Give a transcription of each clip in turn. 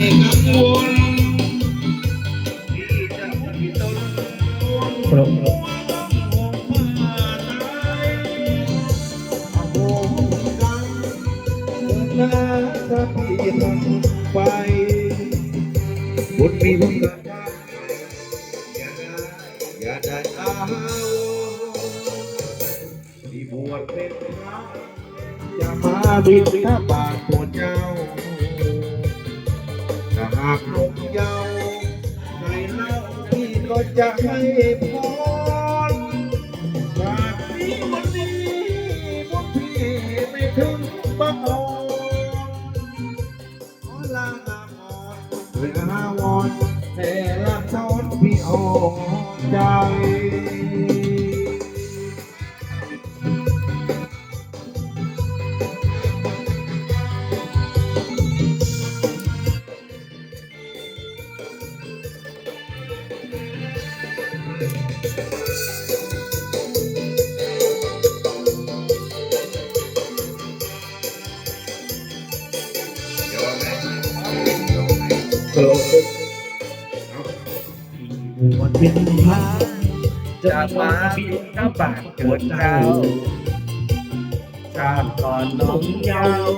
กังวลที่จะมีตนครโหสิกรรมเกิดแล้วถ้าพี่ทำไปบุญมีบุญกันอย่าได้อย่าได้อาวที่บวชเป็นพระจะมาบินถ้าบาทปวากลงเยาว์ในเล่าพี่ก็จะให้พรจากนี้วันนี้บุญพี่ไม่ถึงบังออนขอลางามอ่อนด้วยอาวรณ์แต่ละสอนพี่อ่อนใจ วชเป็นพระจะมาบินกบาทเกิดเจ้าชาติก่อนน้องเยาว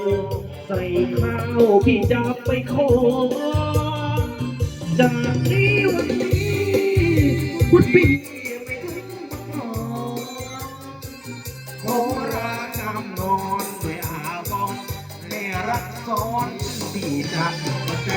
ใส่ข้าวพี่จะไปขอจากนี้วัน คุณปิดโคราชำนอนด้วยอาบอนในรักซ้อนดีนักใจ